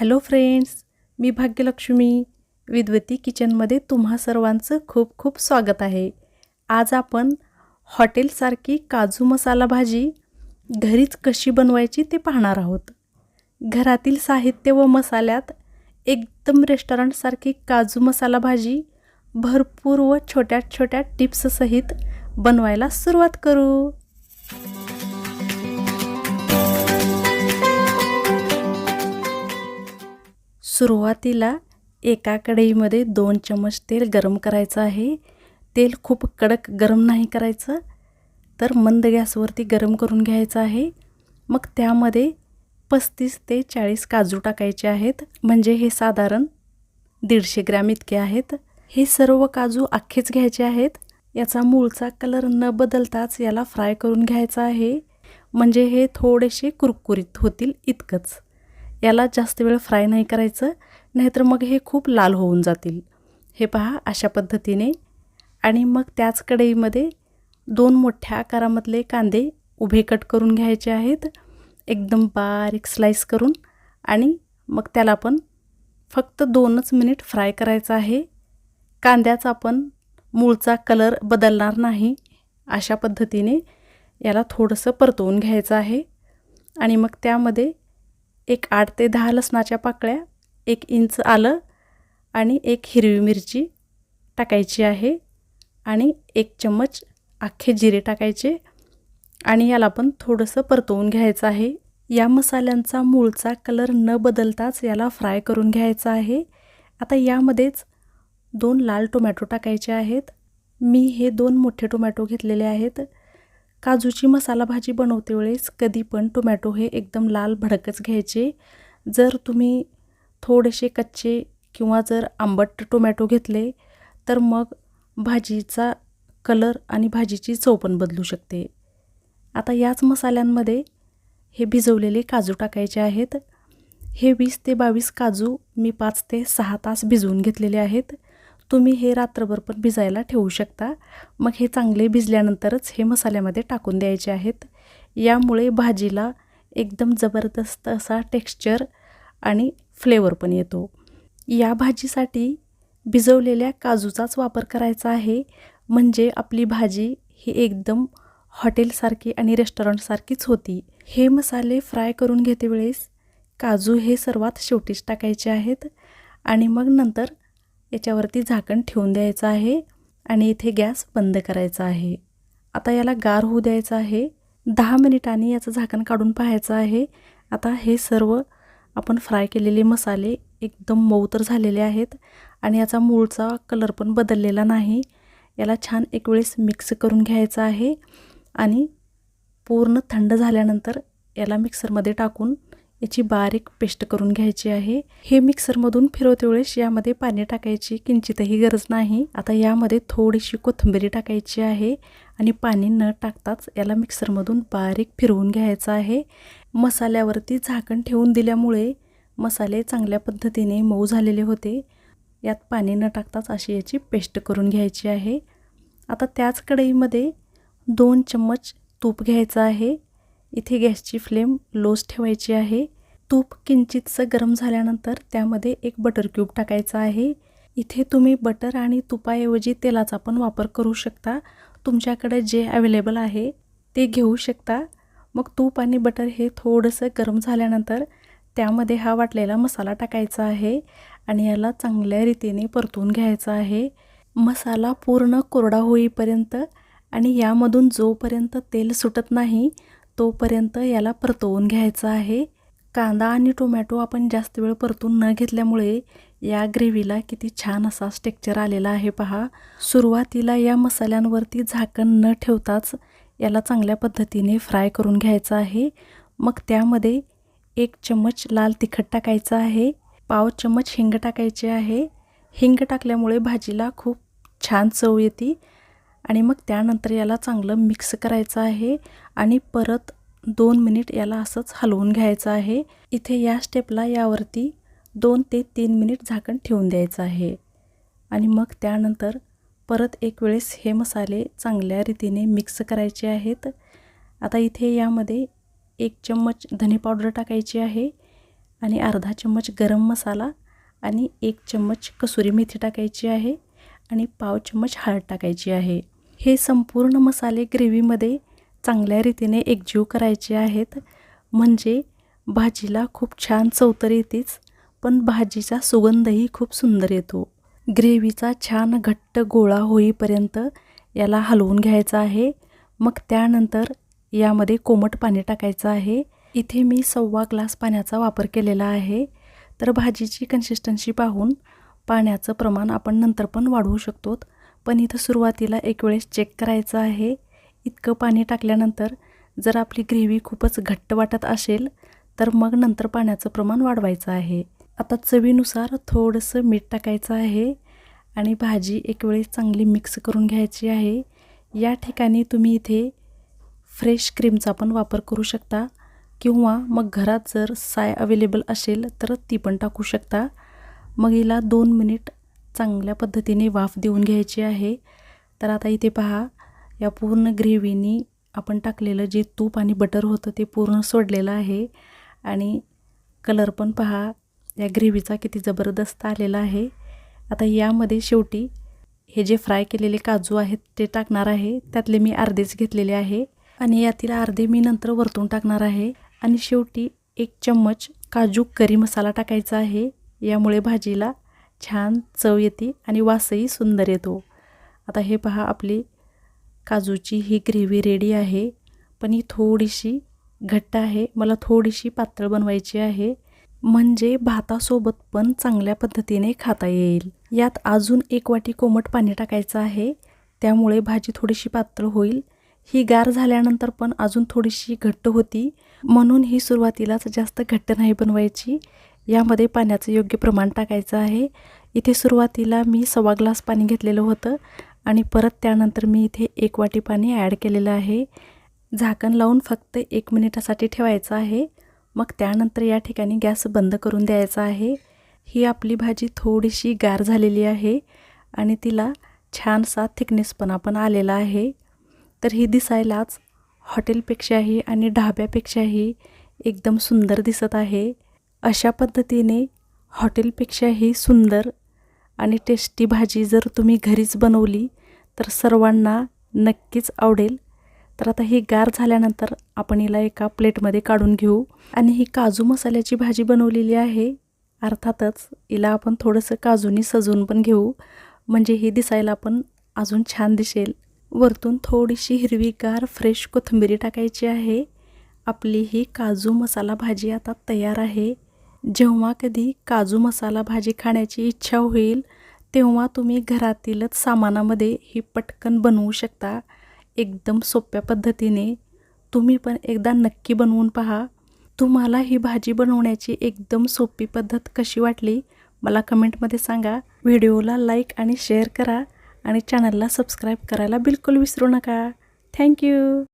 Hello friends मी भाग्यलक्ष्मी. विद्वती किचनमध्ये तुम्हा सर्वांचं खूप खूप स्वागत आहे. आज आपण हॉटेलसारखी काजू मसाला भाजी घरीच कशी बनवायची ते पाहणार आहोत. घरातील साहित्य व मसाल्यात एकदम रेस्टॉरंटसारखी काजू मसाला भाजी भरपूर व छोट्या छोट्या टिप्ससहित बनवायला सुरुवात करू. सुरुवातीला एका कढईमध्ये दोन चमच तेल गरम करायचं आहे. तेल खूप कडक गरम नाही करायचं तर मंद गॅसवरती गरम करून घ्यायचं आहे. मग त्यामध्ये पस्तीस ते चाळीस काजू टाकायचे आहेत म्हणजे हे साधारण दीडशे ग्रॅम इतके आहेत. हे सर्व काजू अख्खेच घ्यायचे आहेत. याचा मूळचा कलर न बदलताच याला फ्राय करून घ्यायचा आहे. म्हणजे हे थोडेसे कुरकुरीत होतील इतकंच. याला जास्त वेळ फ्राय नाही करायचं नाहीतर मग हे खूप लाल होऊन जातील. हे पहा अशा पद्धतीने. आणि मग त्याच कढईमध्ये दोन मोठ्या आकारामधले कांदे उभे कट करून घ्यायचे आहेत. एकदम बारीक स्लाईस करून. आणि मग त्याला पण फक्त दोनच मिनिट फ्राय करायचं आहे. कांद्याचा आपण मूळचा कलर बदलणार नाही. अशा पद्धतीने याला थोडंसं परतवून घ्यायचं आहे. आणि मग त्यामध्ये एक आठ ते दहा लसणाच्या पाकळ्या एक इंच आलं आणि एक हिरवी मिरची टाकायची आहे आणि एक चम्मच अख्खे जिरे टाकायचे आणि याला पण थोडंसं परतवून घ्यायचं आहे. या मसाल्यांचा मूळचा कलर न बदलताच याला फ्राय करून घ्यायचा आहे. आता यामध्येच दोन लाल टोमॅटो टाकायचे आहेत. मी हे दोन मोठे टोमॅटो घेतलेले आहेत. काजूची मसाला भाजी बनवते वेळेस कधी पण टोमॅटो हे एकदम लाल भडकच घ्यायचे. जर तुम्ही थोडेसे कच्चे किंवा जर आंबट टोमॅटो घेतले तर मग भाजीचा कलर आणि भाजीची चव पण बदलू शकते. आता याच मसाल्यांमध्ये हे भिजवलेले काजू टाकायचे आहेत. हे वीस ते बावीस काजू मी पाच ते सहा तास भिजवून घेतलेले आहेत. तुम्ही हे रात्रभर पण भिजायला ठेवू शकता. मग हे चांगले भिजल्यानंतरच हे मसाल्यामध्ये टाकून द्यायचे आहेत. यामुळे भाजीला एकदम जबरदस्त असा टेक्स्चर आणि फ्लेवर पण येतो. या भाजीसाठी भिजवलेल्या काजूचाच वापर करायचा आहे. म्हणजे आपली भाजी ही एकदम हॉटेलसारखी आणि रेस्टॉरंटसारखीच होती. हे मसाले फ्राय करून घेते वेळेस काजू हे सर्वात शेवटीच टाकायचे आहेत. आणि मग नंतर याच्यावरती झाकण ठेवून द्यायचं आहे आणि इथे गॅस बंद करायचा आहे. आता याला गार होऊ द्यायचं आहे. दहा मिनिटांनी याचं झाकण काढून पाहायचं आहे. आता हे सर्व आपण फ्राय केलेले मसाले एकदम मऊ तर झालेले आहेत आणि याचा मूळचा कलर पण बदललेला नाही. याला छान एक वेळेस मिक्स करून घ्यायचं आहे आणि पूर्ण थंड झाल्यानंतर याला मिक्सरमध्ये टाकून याची बारीक पेस्ट करून घ्यायची आहे. हे मिक्सरमधून फिरवते वेळेस यामध्ये पाणी टाकायची किंचितही गरज नाही. आता यामध्ये थोडीशी कोथिंबीरी टाकायची आहे आणि पाणी न टाकताच याला मिक्सरमधून बारीक फिरवून घ्यायचं आहे. मसाल्यावरती झाकण ठेवून दिल्यामुळे मसाले चांगल्या पद्धतीने मऊ झालेले होते. यात पाणी न टाकताच अशी याची पेस्ट करून घ्यायची आहे. आता त्याच कढईमध्ये दोन चम्मच तूप घ्यायचं आहे. इथे गॅसची फ्लेम लोज ठेवायची आहे. तूप किंचितसं गरम झाल्यानंतर त्यामध्ये एक बटर क्यूब टाकायचा आहे. इथे तुम्ही बटर आणि तुपाऐवजी तेलाचा पण वापर करू शकता. तुमच्याकडे जे अवेलेबल आहे ते घेऊ शकता. मग तूप आणि बटर हे थोडंसं गरम झाल्यानंतर त्यामध्ये हा वाटलेला मसाला टाकायचा आहे आणि याला चांगल्या रीतीने परतून घ्यायचा आहे. मसाला पूर्ण कोरडा होईपर्यंत आणि यामधून जोपर्यंत तेल सुटत नाही तोपर्यंत याला परतवून घ्यायचं आहे. कांदा आणि टोमॅटो आपण जास्त वेळ परतून न घेतल्यामुळे या ग्रेव्हीला किती छान असा स्टेक्चर आलेला आहे पहा. सुरुवातीला या मसाल्यांवरती झाकण न ठेवताच याला चांगल्या पद्धतीने फ्राय करून घ्यायचं आहे. मग त्यामध्ये एक चम्मच लाल तिखट टाकायचं आहे. पाव चम्मच हिंग टाकायचे आहे. हिंग टाकल्यामुळे भाजीला खूप छान चव येते. आणि मग त्यानंतर याला चांगलं मिक्स करायचं आहे आणि परत दोन मिनिट याला असंच हलवून घ्यायचं आहे. इथे या स्टेपला यावरती दोन ते तीन मिनिट झाकण ठेवून द्यायचं आहे. आणि मग त्यानंतर परत एक वेळेस हे मसाले चांगल्या रीतीने मिक्स करायचे आहेत. आता इथे यामध्ये एक चम्मच धने पावडर टाकायची आहे आणि अर्धा चम्मच गरम मसाला आणि एक चम्मच कसुरी मेथी टाकायची आहे आणि पाव चम्मच हळद टाकायची आहे. हे संपूर्ण मसाले ग्रेव्हीमध्ये चांगल्या रीतीने एकजीव करायचे आहेत. म्हणजे भाजीला खूप छान चवतर येतेच पण भाजीचा सुगंधही खूप सुंदर येतो. ग्रेव्हीचा छान घट्ट गोळा होईपर्यंत याला हलवून घ्यायचा आहे. मग त्यानंतर यामध्ये कोमट पाणी टाकायचं आहे. इथे मी सव्वा ग्लास पाण्याचा वापर केलेला आहे. तर भाजीची कन्सिस्टन्सी पाहून पाण्याचं प्रमाण आपण नंतर पण वाढवू शकतो. पण इथं सुरुवातीला एक वेळेस चेक करायचं आहे. इतकं पाणी टाकल्यानंतर जर आपली ग्रेव्ही खूपच घट्ट वाटत असेल तर मग नंतर पाण्याचं प्रमाण वाढवायचं आहे. आता चवीनुसार थोडंसं मीठ टाकायचं आहे आणि भाजी एक वेळेस चांगली मिक्स करून घ्यायची आहे. या ठिकाणी तुम्ही इथे फ्रेश क्रीमचा पण वापर करू शकता किंवा मग घरात जर साय अवेलेबल असेल तर ती पण टाकू शकता. मग हिला दोन मिनिट चांगल्या पद्धतीने वाफ देऊन घ्यायची आहे. तर आता इथे पहा या पूर्ण ग्रेव्हीनी आपण टाकलेलं जे तूप आणि बटर होतं ते पूर्ण सोडलेलं आहे. आणि कलर पण पहा या ग्रेव्हीचा किती जबरदस्त आलेला आहे. आता यामध्ये शेवटी हे जे फ्राय केलेले काजू आहेत ते टाकणार आहे. त्यातले मी अर्धेच घेतलेले आहे. आणि यातील अर्धे मी नंतर वरतून टाकणार आहे. आणि शेवटी एक चम्मच काजू करी मसाला टाकायचा आहे. यामुळे भाजीला छान चव येते आणि वासही सुंदर येतो. आता हे पहा आपली काजूची ही ग्रेव्ही रेडी आहे. पण ही थोडीशी घट्ट आहे. मला थोडीशी पातळ बनवायची आहे. म्हणजे भातासोबत पण चांगल्या पद्धतीने खाता येईल. यात अजून एक वाटी कोमट पाणी टाकायचं आहे. त्यामुळे भाजी थोडीशी पातळ होईल. ही गार झाल्यानंतर पण अजून थोडीशी घट्ट होती. म्हणून ही सुरुवातीलाच जास्त घट्ट नाही बनवायची. यामध्ये पाण्याचं योग्य प्रमाण टाकायचं आहे. इथे सुरुवातीला मी सव्वा ग्लास पाणी घेतलेलं होतं आणि परत त्यानंतर मी इथे एक वाटी पाणी ॲड केलेलं आहे. झाकण लावून फक्त एक मिनिटासाठी ठेवायचं आहे. मग त्यानंतर या ठिकाणी गॅस बंद करून द्यायचा आहे. ही आपली भाजी थोडीशी गार झालेली आहे आणि तिला छानसा थिकनेसपणा पण आलेला आहे. तर ही दिसायलाच हॉटेलपेक्षाही आणि ढाब्यापेक्षाही एकदम सुंदर दिसत आहे. अशा पद्धतीने हॉटेलपेक्षाही सुंदर आणि टेस्टी भाजी जर तुम्ही घरीच बनवली तर सर्वांना नक्कीच आवडेल. तर आता ही गार झाल्यानंतर आपण हिला एका प्लेटमध्ये काढून घेऊ. आणि ही काजू मसाल्याची भाजी बनवलेली आहे. अर्थातच हिला आपण थोडंसं काजूनी सजवून पण घेऊ. म्हणजे ही दिसायला पण अजून छान दिसेल. वरतून थोडीशी हिरवीगार फ्रेश कोथिंबिरी टाकायची आहे. आपली ही काजू मसाला भाजी आता तयार आहे. जेव्हा कधी काजू मसाला भाजी खाण्याची इच्छा होईल तेव्हा तुम्ही घरातीलच सामानामध्ये ही पटकन बनवू शकता. एकदम सोप्या पद्धतीने. तुम्ही पण एकदा नक्की बनवून पहा. तुम्हाला ही भाजी बनवण्याची एकदम सोपी पद्धत कशी वाटली मला कमेंटमध्ये सांगा. व्हिडिओला लाईक आणि शेअर करा आणि चॅनलला सबस्क्राईब करायला बिलकुल विसरू नका. थँक्यू.